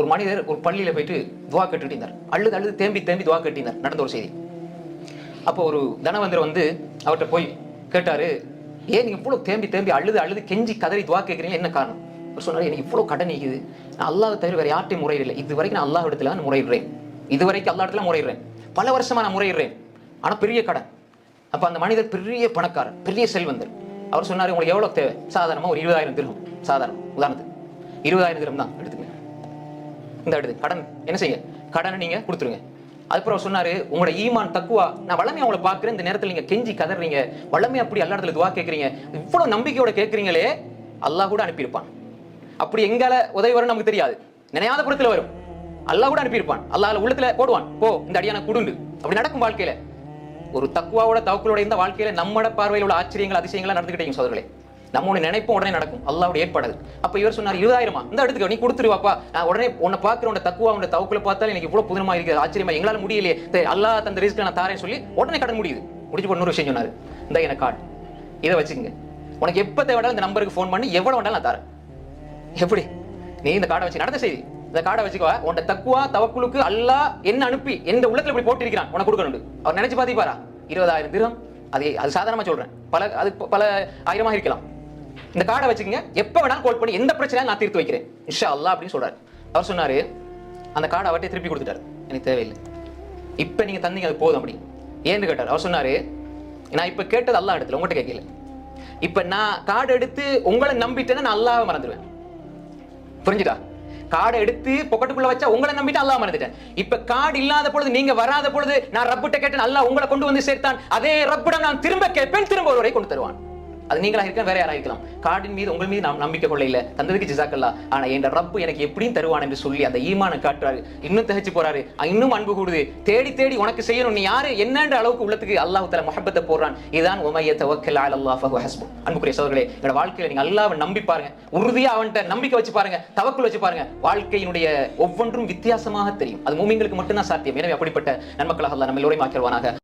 ஒரு மனிதர் ஒரு பள்ளியில் போயிட்டு துவா கேட்டுட்டு இருந்தார். அழுது அழுது தேம்பி தேம்பி துவா கேட்டிருந்தார் நடந்த ஒரு செய்தி. அப்போ ஒரு தனவந்தர் வந்து அவர்கிட்ட போய் கேட்டார் ஏன் நீங்கள் இவ்வளோ தேம்பி தேம்பி அழுது அழுது கெஞ்சி கதறி துவா கேட்குறீங்க என்ன காரணம்? அவர் சொன்னார் எனக்கு இவ்வளோ கடன் நிற்குது நான் அல்லாத தவிர வேறு யார்ட்டையும் முறையிடலை இது வரைக்கும் நான் அல்லாஹ் இடத்துல நான் முறையிடுறேன். இது வரைக்கும் அல்லா இடத்துல முறையிடுறேன். பல வருஷமா நான் முறையிடுறேன். ஆனால் பெரிய கடன். அப்போ அந்த மனிதர் பெரிய பணக்காரர் பெரிய செல்வந்தர். அவர் சொன்னார் உங்களுக்கு எவ்வளோ தேவை? சாதாரணமாக ஒரு இருபதாயிரம் திருகம். சாதாரணம். உதாரணத்துக்கு இருபதாயிரம் திருகம் தான் எடுத்து இந்த எடுத்து கடன். என்ன செய்யுங்க? கடனை நீங்க கொடுத்துருங்க. அதுக்கப்புறம் அவர் சொன்னாரு உங்களோட ஈமான் தக்குவா நான் வளமையை அவங்கள பார்க்குறேன். இந்த நேரத்தில் நீங்க கெஞ்சி கதறீங்க. வளமையை அப்படி எல்லா இடத்துல துவா கேட்குறீங்க. இவ்வளவு நம்பிக்கையோட கேட்குறீங்களே அல்லாஹ் கூட அனுப்பியிருப்பான். அப்படி எங்கால உதவி வரும் நமக்கு தெரியாது. நினையாத புறத்துல வரும். அல்லாஹ் கூட அனுப்பியிருப்பான். அல்லாஹ் உள்ளத்துல போடுவான். போ இந்த அடியான குடுண்டு. அப்படி நடக்கும் வாழ்க்கையில ஒரு தக்குவாவோட தவக்களோட இந்த வாழ்க்கையில நம்மட பார்வையில் உள்ள ஆச்சரியங்கள் அதிசயங்களா நடந்துக்கிட்டீங்க சோதர்களே நம்ம ஒண்ணு நினைப்போம் உடனே நடக்கும். அல்லாவோட ஏற்பாடு அப்ப இவர் சொன்னார் இருபதாயிரமா? இந்த எடுத்துக்க நீ கொடுத்துருவாப்பா நான் உடனே உன்னை பாக்குற உன்னை தக்குவா உன்னை தவக்குல பார்த்தாலும் எனக்கு இவ்வளவு புதுமா இருக்குது. ஆச்சரியமா? எங்களால முடியலையே. அல்லா தந்த ரிஸ்க் நான் தாரேன்னு சொல்லி உடனே கடன் முடியுது. முடிச்சு போட்டு இன்னொரு விஷயம் சொன்னாரு. இந்த எனக்கு கார்டு. இதை வச்சுக்கங்க. உனக்கு எப்ப தேவையாலும் இந்த நம்பருக்கு ஃபோன் பண்ணி எவ்வளவு வேண்டாலும் நான் தரேன். எப்படி? நீ இந்த கார்டை வச்சு நடந்த செய்தி. இந்த கார்டை வச்சுக்கோ. உன்ட தக்குவா தவக்குலுக்கு அல்லாஹ் என்ன அனுப்பி எந்த உள்ளத்துல இப்படி போட்டிருக்கிறான் உனக்கு கொடுக்கணும் அவர் நினைச்சு பாத்தீப்பாரா இருபதாயிரம் திரம். அது அது சாதாரணமா சொல்றேன். பல அது பல ஆயிரமாக இருக்கலாம். இந்த கார்டை வச்சுக்கோங்க. எப்போ வேணாலும் கால் பண்ணி எந்த பிரச்சனையும் நான் தீர்த்து வைக்கிறேன். இஷா அல்லா அப்படின்னு சொல்றாரு. அவர் சொன்னார் அந்த கார்டை அவர்கிட்ட திருப்பி கொடுத்துட்டாரு. எனக்கு தேவையில்லை. இப்போ நீங்கள் தந்தீங்க அது போதும் அப்படி. ஏன்னு கேட்டார். அவர் சொன்னார் நான் இப்போ கேட்டது அல்லா இடத்துல உங்கள்கிட்ட கேட்கல. இப்போ நான் கார்டு எடுத்து உங்களை நம்பிட்டேன்னா நான் அல்லாவை மறந்துடுவேன். புரிஞ்சுதா? கார்டை எடுத்து பொக்கெட்டுக்குள்ள வச்சா உங்களை நம்பிட்டு அல்லாஹ் மறந்துட்டேன். இப்ப கார்டு இல்லாத பொழுது நீங்க வராத பொழுது நான் ரப்பிட்ட கேட்டேன் அல்லா உங்களை கொண்டு வந்து சேர்த்தான். அதே ரப்பிடம் நான் திரும்ப கேட்பேன் திரும்ப ஒருவரை கொண்டு தருவான். அது நீங்களாக இருக்கலாம் வேற யாராக இருக்கலாம். கார்டின் மீது உங்கள் மீது நாம் நம்பிக்கை கொள்ள இல்ல. தந்ததுக்கு ஜிசாக்கல்லா. ஆனா என் ரப்பு எனக்கு எப்படியும் தருவான் என்று சொல்லி அந்த ஈமான காட்டுறாரு. இன்னும் தகச்சு போறாரு. இன்னும் அன்பு கூடுது. தேடி தேடி உனக்கு செய்யணும். நீ யாரு? என்னன்ற அளவுக்கு உள்ளத்துக்கு அல்லாஹ் தல முஹப்பத்தை போடுறான். இதுதான் உமைய தவக்கல் அல்லாஹ் ஹஸ்பு. அன்புக்குரிய சோதர்களே என்னோட வாழ்க்கையில நீங்க அல்லாவை நம்பி பாருங்க. உறுதியா அவன்கிட்ட நம்பிக்கை வச்சு பாருங்க. தவக்குள் வச்சு பாருங்க. வாழ்க்கையினுடைய ஒவ்வொன்றும் வித்தியாசமாக தெரியும். அது மூமிங்களுக்கு மட்டும்தான் சாத்தியம். எனவே அப்படிப்பட்ட நன்மக்களாக நம்ம எல்லோரையும் ஆக்கிடுவானாக